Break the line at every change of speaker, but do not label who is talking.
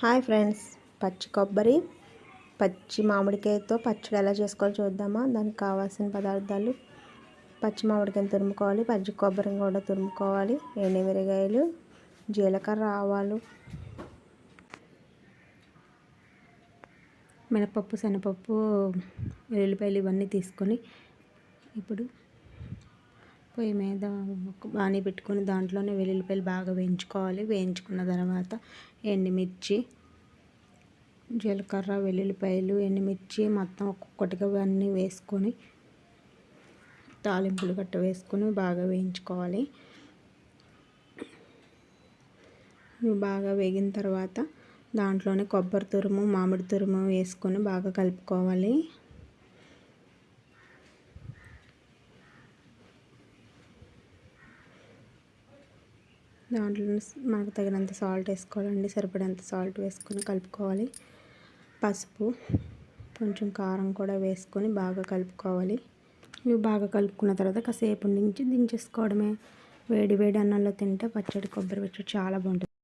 Hi friends. పచ్చి కొబ్బరి పచ్చి మామిడికాయతో పచ్చడి ఎలా చేసుకోవాలో చూద్దామా? దానికి కావాల్సిన పదార్థాలు పచ్చి మామిడికాయని తురుముకోవాలి పచ్చి కొబ్బరిని కూడా తురుముకోవాలి. ఎండుమిరగాయలు జీలకర్ర ఆవాలు మినపప్పు శనగపప్పు వెల్లుల్లిపాయలు ఇవన్నీ తీసుకొని ఇప్పుడు పొయ్యి మీద బాణీ పెట్టుకొని దాంట్లోనే వెల్లుల్లిపాయలు బాగా వేయించుకోవాలి. వేయించుకున్న తర్వాత ఎండుమిర్చి జీలకర్ర వెల్లుల్లిపాయలు ఎండుమిర్చి మొత్తం ఒక్కొక్కటిగా అన్నీ వేసుకొని తాలింపులు గట్ట వేసుకొని బాగా వేయించుకోవాలి. బాగా వేగిన తర్వాత దాంట్లోనే కొబ్బరి తురుము మామిడి తురుము వేసుకొని బాగా కలుపుకోవాలి. దాంట్లో మనకు తగినంత సాల్ట్ వేసుకోవాలండి సరిపడంత సాల్ట్ వేసుకొని కలుపుకోవాలి. పసుపు కొంచెం కారం కూడా వేసుకొని బాగా కలుపుకోవాలి. ఇవి బాగా కలుపుకున్న తర్వాత కాసేపు నుంచి దించేసుకోవడమే. వేడి వేడి అన్నంలో తింటే పచ్చడి కొబ్బరి పచ్చడి చాలా బాగుంటుంది.